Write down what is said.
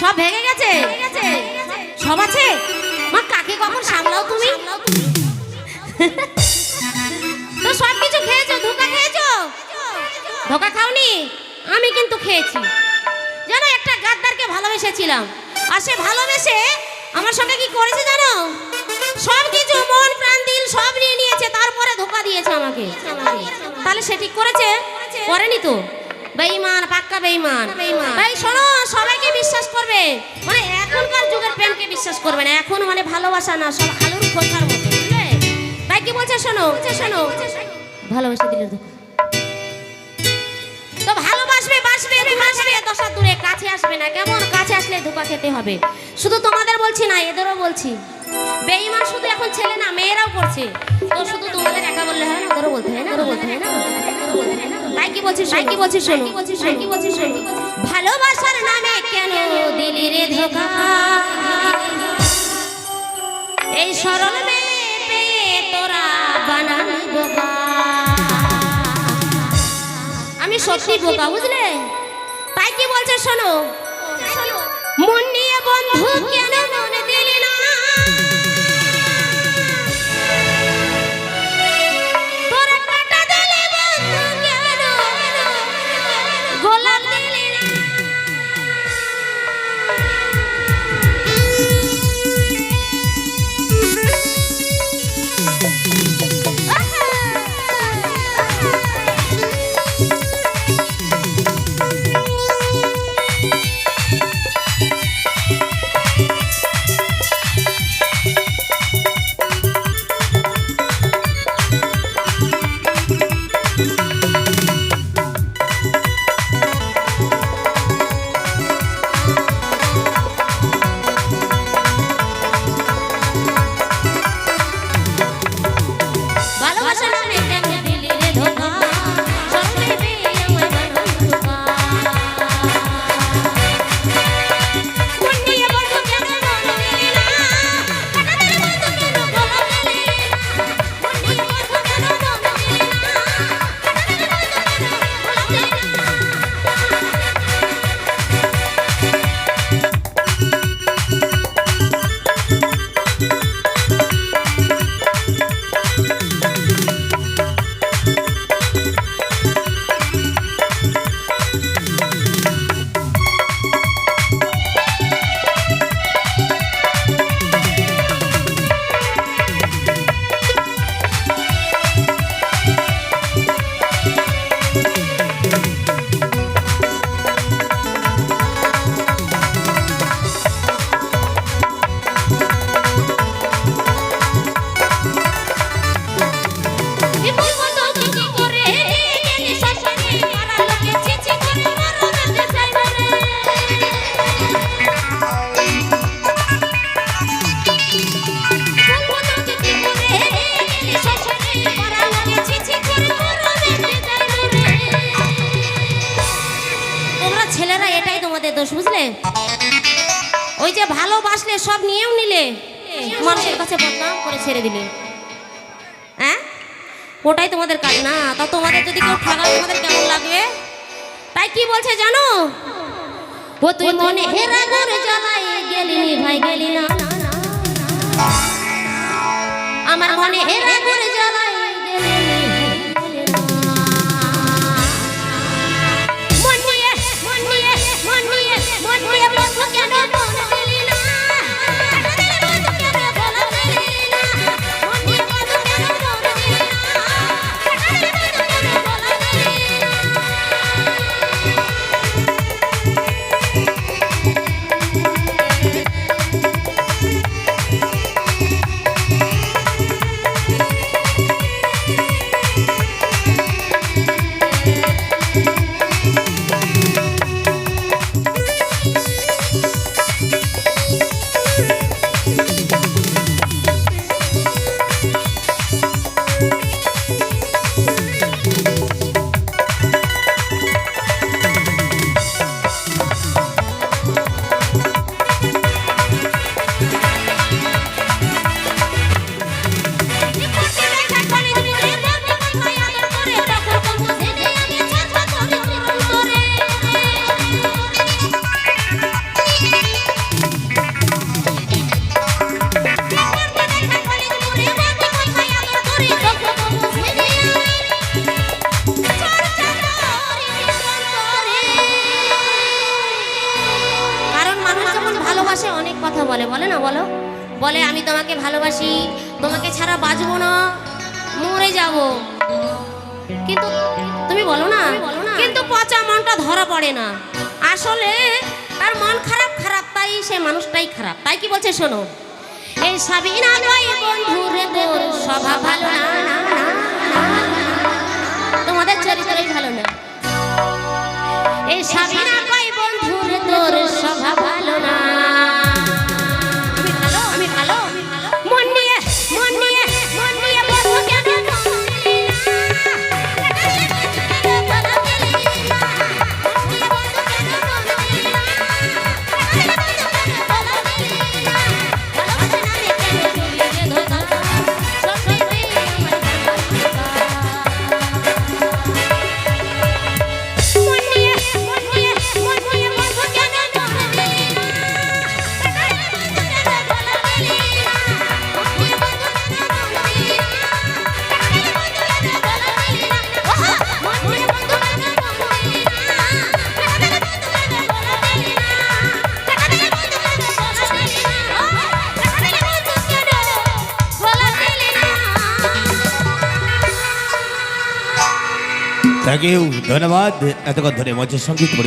সব ভেঙে গেছে? সব আছে? মা, কাকে কখন সামলাও তুমি? তো সব কিছু খেয়েছো? ধোকা খেয়েছো? ধোকা খাওনি? আমি কিন্তু খেয়েছি। জানো, একটা গাদ্দারকে ভালোবেসেছিলাম। আর সে ভালোবেসে আমার সঙ্গে কি করেছে জানো? সব কিছু, মন, প্রাণ, দিল, সব নিয়ে নিয়েছে। তারপরে ধোকা দিয়েছে আমাকে। তাহলে সে ঠিক করেছে? করেনি তো? বেঈমান পাক্কা বেঈমান। ভাই শোনো সবাইকে বিশ্বাস করবে। মানে এখনকার যুগের প্রেমকে বিশ্বাস করবে না। এখন মানে ভালোবাসা না সব আলুর খোঁজার মতো তাই কি বলছে শোনো? শোনো। ভালোবাসা দিলে তো। ভালোবাসবে বাসবে বাসবে দশা দূরে কাছে আসবে না। কেমন কাছে আসলে ধোকা খেতে হবে? শুধু তোমাদের বলছি না এদেরও বলছি। বেঈমান শুধু এখন ছেলে না মেয়েরাও করছে। তো শুধু তোমাদের একা বললে হয় না ওদেরও বলতে হয় না ওদেরও বলতে হয় না। তাই কি বলছিস তাই কি বলছিস শোনো? তাই কি বলছিস শোনো? ভালোবাসার নামে কেন দিলি রে ধোকা? এই সরল মেয়ে তোরা বানালি বোকা। আমি সত্যি বোকা বুঝলে? তাই কি বলছে শোনো? মন নিয়ে বন্ধু কেন তোমাদের ওই যে ভালোবাসলে সব নিয়েও নিলে। মানুষের কাছে বদনাম করে ছেড়ে দিলে। হ্যাঁ ওটাই তোমাদের কাজ না। তা তোমাদের যদি কেউ ঠেকায় তোমাদের কেমন লাগবে? তাই কি বলছে জানো? ও তুই মনে হেরা করে জ্বালাই গেলি কথা বলে বলে না বলো বলে আমি তোমাকে ভালোবাসি তোমাকে ছাড়া বাঁচবো না মরে যাব কিন্তু তুমি বলো না কিন্তু পচা মনটা ধরা পড়ে না আসলে তার মন খারাপ খারাপ তাই সে মানুষটাই খারাপ তাই কি বলছে শোনো এই সাবিনা বন্ধু রে তোর স্বভাব ভালো না না, না, থ্যাংক ইউ ধন্যবাদ। এতক্ষণ ধরে মঞ্চের সংগীত